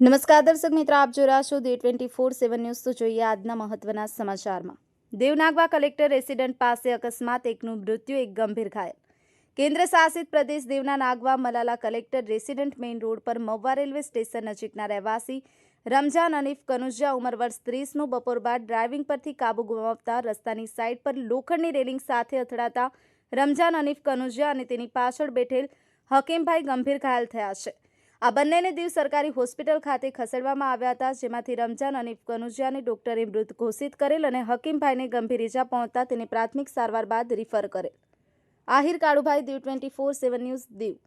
નમસ્કાર દર્શક મિત્રો, આપ જો રહ્યા છો દે ટ્વેન્ટી ફોર સેવન ન્યૂઝ. તો જોઈએ આજના મહત્વના સમાચારમાં. દેવનાગવા કલેક્ટર રેસિડેન્ટ પાસે અકસ્માત, એકનું મૃત્યુ, એક ગંભીર ઘાયલ. કેન્દ્ર શાસિત પ્રદેશ દેવના નાગવા મલાલા કલેક્ટર રેસિડેન્ટ મેઇન રોડ પર મહુવા રેલવે સ્ટેશન નજીકના રહેવાસી રમઝાન અનીફ કનુજિયા ઉંમર વર્ષ ત્રીસનું બપોર બાદ ડ્રાઇવિંગ પરથી કાબુ ગુમાવતા રસ્તાની સાઇડ પર લોખંડની રેલિંગ સાથે અથડાતા રમઝાન અનીફ કનુજિયા અને તેની પાછળ બેઠેલ હકીમભાઈ ગંભીર ઘાયલ થયા છે. આ બંનેને દીવ સરકારી હોસ્પિટલ ખાતે ખસેડવામાં આવ્યા હતા, જેમાંથી રમજાન અને કનુજિયાને ડોક્ટરે મૃત ઘોષિત કરેલ અને હકીમભાઈને ગંભીર ઇજા પહોંચતા તેને પ્રાથમિક સારવાર બાદ રિફર કરેલ. Ahir Kalubhai, Diu twenty four seven news, Diu.